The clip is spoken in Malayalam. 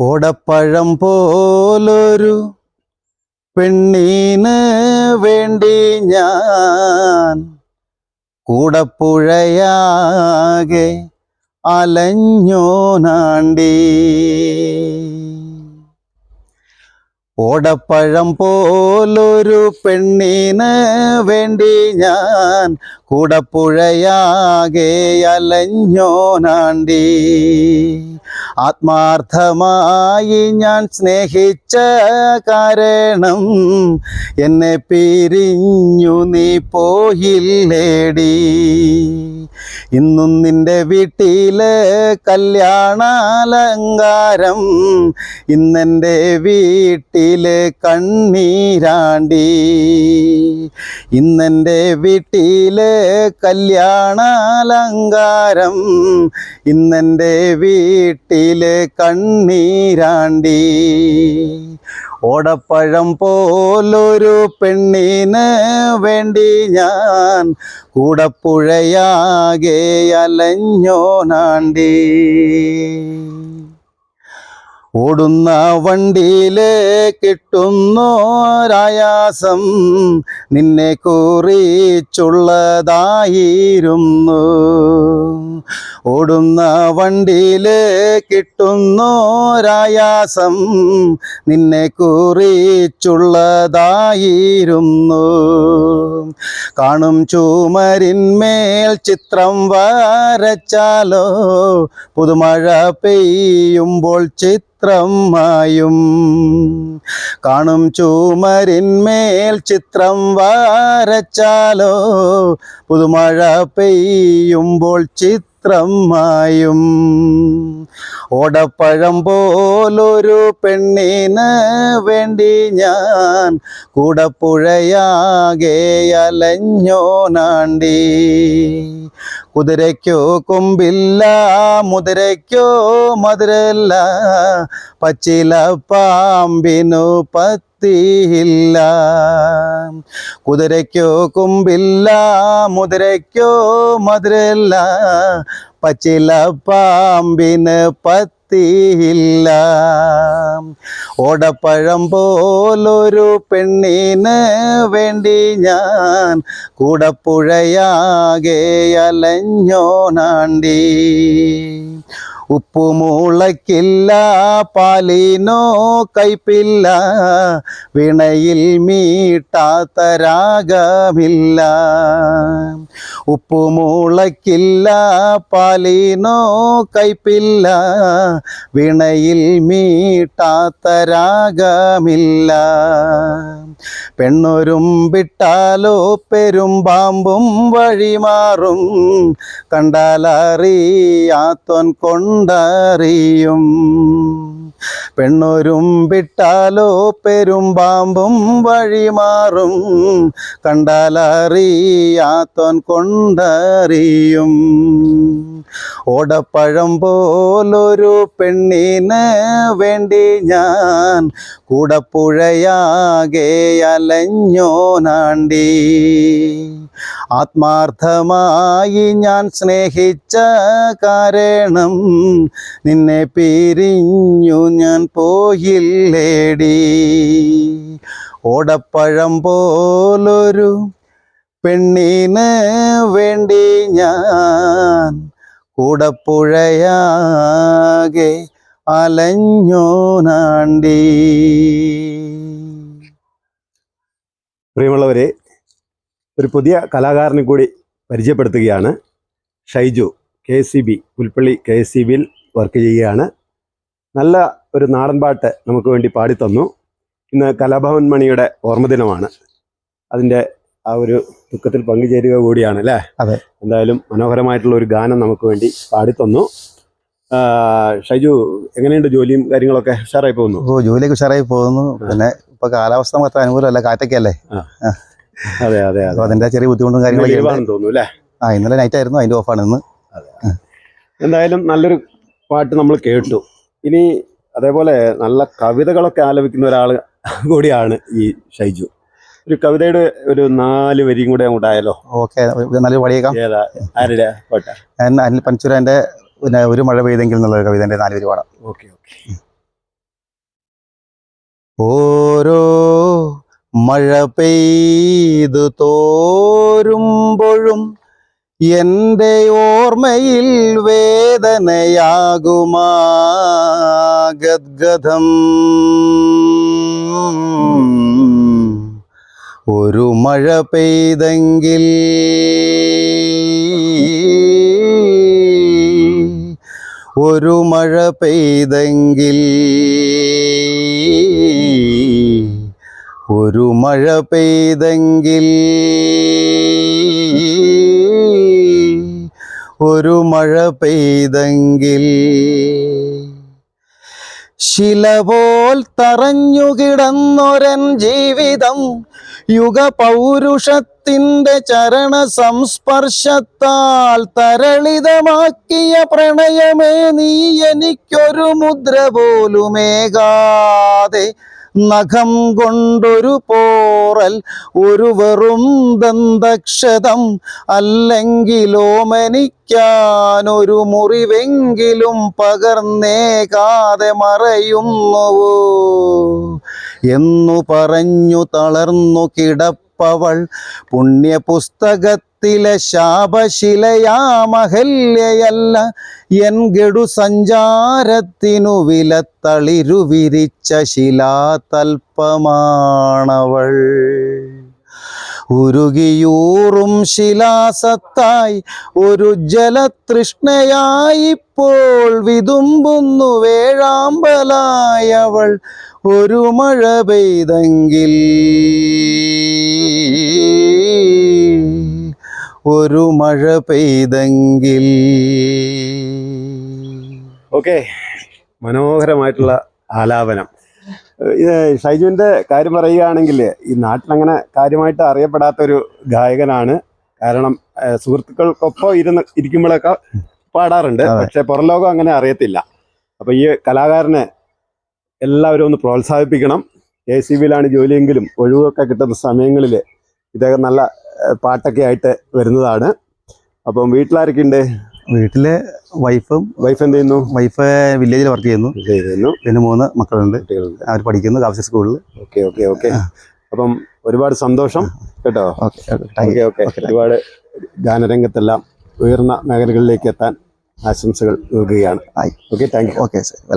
ഓടപ്പഴം പോലൊരു പെണ്ണീന് വേണ്ടി ഞാൻ കൂടപ്പുഴയാകെ അലഞ്ഞോനാണ്ടി ഓടപ്പഴം പോലൊരു പെണ്ണിന് വേണ്ടി ഞാൻ കൂടപ്പുഴയാകെ അലഞ്ഞോനാണ്ടി. ആത്മാർത്ഥമായി ഞാൻ സ്നേഹിച്ച കാരണം എന്നെ പിരിഞ്ഞു നീ പോയില്ലേടി. ഇന്നും നിന്റെ വീട്ടിലെ കല്യാണാലങ്കാരം ഇന്നെന്റെ വീട്ടിലെ കണ്ണീരാണ്ടി. ഇന്നെന്റെ വീട്ടിലെ കല്യാണാലങ്കാരം ഇന്നെന്റെ വീട്ടിലെ കണ്ണീരാണ്ടി. ഓടപ്പഴം പോലൊരു പെണ്ണിന് വേണ്ടി ഞാൻ കൂടപ്പുഴയാകെ അലഞ്ഞോനാണ്ടി. ഓടുന്ന വണ്ടിയിൽ കിട്ടുന്നോരായാസം നിന്നെ കുറിച്ചുള്ളതായിരുന്നു. ഓടുന്ന വണ്ടിയിൽ കിട്ടുന്നോരായാസം നിന്നെ കുറിച്ചുള്ളതായിരുന്നു. കാണും ചൂമരിന്മേൽ ചിത്രം വരച്ചാലോ. പുതുമഴ പെയ്യുമ്പോൾ ചിത്രം മായും കാണും ചൂമരിന്മേൽ ചിത്രം വരച്ചാലോ. പുതുമഴ പെയ്യുമ്പോൾ ചിത്രം മായും ഓടപ്പഴം പോലൊരു പെണ്ണിന് വേണ്ടി ഞാൻ കൂടപ്പുഴയാകെ അലഞ്ഞോനാണ്ടി കുതിരയ്ക്കോ കൊമ്പില്ല മുതിരയ്ക്കോ മധുരല്ല പച്ചില പാമ്പിനു പത്തിയില്ല കുതിരയ്ക്കോ കൊമ്പില്ല മുതിരയ്ക്കോ മധുരല്ല. പച്ചില പാമ്പിന് പത്തിയില്ല. ഓടപ്പഴം പോലൊരു പെണ്ണിന് വേണ്ടി ഞാൻ കൂടപ്പുഴയാകെ അലഞ്ഞോനാണ്ടി. ഉപ്പുമുളയ്ക്കില്ല പാലിനോ കൈപ്പില്ല വിണയിൽ മീട്ടാത്ത രാഗമില്ല. ഉപ്പുമുളയ്ക്കില്ല പാലിനോ കൈപ്പില്ല വിണയിൽ മീട്ടാത്ത രാഗമില്ല. പെണ്ണൊരും വിട്ടാലോ പെരുമ്പാമ്പും വഴിമാറും കണ്ടാലറിയാത്തോൻ കൊണ്ടറിയും. പെണ്ണൊരും വിട്ടാലോ പെരുമ്പാമ്പും വഴിമാറും കണ്ടാലറിയാത്തോൻ കൊണ്ടറിയും. ഓടപ്പഴം പോലൊരു പെണ്ണിന് വേണ്ടി ഞാൻ കൂടപ്പുഴയാകെ അലഞ്ഞോനാണ്ടി. ആത്മാർത്ഥമായി ഞാൻ സ്നേഹിച്ച കാരണം നിന്നെ പിരിഞ്ഞു ഞാൻ പോയില്ലേടി. ഓടപ്പഴം പോലൊരു പെണ്ണിന് വേണ്ടി ഞാൻ കൂടപ്പുഴയാകെ അലഞ്ഞോനാണ്ടി പ്രിയമുള്ളവരെ ഒരു പുതിയ കലാകാരനെ കൂടി പരിചയപ്പെടുത്തുകയാണ് Shaiju K C B Pulpally K C ബിയിൽ വർക്ക് ചെയ്യുകയാണ്. നല്ല ഒരു നാടൻ പാട്ട് നമുക്ക് വേണ്ടി പാടിത്തന്നു. ഇന്ന് കലാഭവൻ മണിയുടെ ഓർമ്മദിനമാണ്. അതിന്റെ ആ ഒരു ദുഃഖത്തിൽ പങ്കുചേരുക കൂടിയാണ് അല്ലേ? അതെ. എന്തായാലും മനോഹരമായിട്ടുള്ള ഒരു ഗാനം നമുക്ക് വേണ്ടി പാടിത്തന്നു. ഷൈജു എങ്ങനെയുണ്ട് ജോലിയും കാര്യങ്ങളൊക്കെ? ഉഷാറായി പോകുന്നു? ഓ ജോലിയൊക്കെ ഉഷാറായി പോകുന്നു. പിന്നെ ഇപ്പൊ കാലാവസ്ഥ മാത്രം അനുകൂലമല്ല കാറ്റൊക്കെ അല്ലേ? അതെ അതെ അപ്പൊ അതെ അതിന്റെ ചെറിയ ബുദ്ധിമുട്ടും കാര്യങ്ങളൊക്കെ തോന്നുന്നു അല്ലേ? ആ ഇന്നലെ നൈറ്റ് ആയിരുന്നു അതിന്റെ ഓഫാണ് ഇന്ന്. എന്തായാലും നല്ലൊരു പാട്ട് നമ്മൾ കേട്ടു. ഇനി അതേപോലെ നല്ല കവിതകളൊക്കെ ആലപിക്കുന്ന ഒരാൾ കൂടിയാണ് ഈ ഷൈജു. ഒരു കവിതയുടെ ഒരു നാല് വരിയും കൂടെ അങ്ങോട്ടായാലോ ഓക്കെ നല്ല പാടിയേക്കാം. ഏതാ? ആരുടെ? പാട്ടാ? ഞാൻ അനിൽ പഞ്ചുരാന്റെ പിന്നെ ഒരു മഴ പെയ്തെങ്കിൽ എന്നുള്ള കവിതന്റെ നാല് വരി പാടാം. Okay okay. ഓരോ മഴ പെയ്തു തോരുമ്പോഴും എന്റെ ഓർമ്മയിൽ വേദനയാകുമാഗദ്ഗതം ഒരു മഴ പെയ്തെങ്കിൽ ഒരു മഴ പെയ്തെങ്കിൽ ഒരു മഴ പെയ്തെങ്കിൽ ഒരു മഴ പെയ്തെങ്കിൽ ശില പോൽ തറഞ്ഞു കിടന്നൊരൻ ജീവിതം യുഗ പൗരുഷത്തിന്റെ ചരണ സംസ്പർശത്താൽ തരളിതമാക്കിയ പ്രണയമേ നീ എനിക്കൊരു മുദ്ര പോലുമേകാതെ നഖം കൊണ്ടൊരു പോറൽ ഒരു വെറും ദന്തക്ഷതം. അല്ലെങ്കിലോ മനിക്കാനൊരു മുറിവെങ്കിലും പകർന്നേകാതെ മറയുന്നുവോ? എന്നു പറഞ്ഞു തളർന്നു കിടപ്പവൾ. പുണ്യപുസ്തകത്തിലെ ശാപശിലയാമഹല്യയല്ല. എൻ ഗഡു സഞ്ചാരത്തിനു വിലത്തളിരു വിരിച്ച ശിലാതൽപ്പമാണവൾ. ഉരുകിയൂറും ശിലാസത്തായി ഒരു ജലതൃഷ്ണയായിപ്പോൾ വിതുമ്പുന്നു വേഴാമ്പലായവൾ. ഒരു മഴ പെയ്തെങ്കിൽ ഒരു മഴ പെയ്തെങ്കിൽ. ഓക്കെ. മനോഹരമായിട്ടുള്ള ആലാപനം. ഇത് ഷൈജുവിന്റെ കാര്യം പറയുകയാണെങ്കിൽ ഈ നാട്ടിലങ്ങനെ കാര്യമായിട്ട് അറിയപ്പെടാത്തൊരു ഗായകനാണ്. കാരണം സുഹൃത്തുക്കൾക്കൊപ്പം ഇരുന്ന് ഇരിക്കുമ്പോഴൊക്കെ പാടാറുണ്ട്. പക്ഷെ പുറം ലോകം അങ്ങനെ അറിയത്തില്ല. അപ്പൊ ഈ കലാകാരനെ എല്ലാവരും ഒന്ന് പ്രോത്സാഹിപ്പിക്കണം. എ സി ബിയിലാണ് ജോലിയെങ്കിലും ഒഴിവൊക്കെ കിട്ടുന്ന സമയങ്ങളിൽ ഇദ്ദേഹം നല്ല പാട്ടൊക്കെ ആയിട്ട് വരുന്നതാണ്. അപ്പം വീട്ടിലാരൊക്കെ ഉണ്ട് വീട്ടിലെ വൈഫും വൈഫ് എന്ത് ചെയ്യുന്നു? വൈഫ് വില്ലേജിൽ വർക്ക് ചെയ്യുന്നു. ചെയ്യുന്നു. പിന്നെ മൂന്ന് മക്കളുണ്ട്. അവർ പഠിക്കുന്നു കാവശ്യ സ്കൂളിൽ ഓക്കെ ഓക്കെ ഓക്കെ. അപ്പം ഒരുപാട് സന്തോഷം കേട്ടോ? Okay okay. ഒരുപാട് ഗാനരംഗത്തെല്ലാം ഉയർന്ന മേഖലകളിലേക്ക് എത്താൻ ആശംസകൾ നൽകുകയാണ്. Okay thank you okay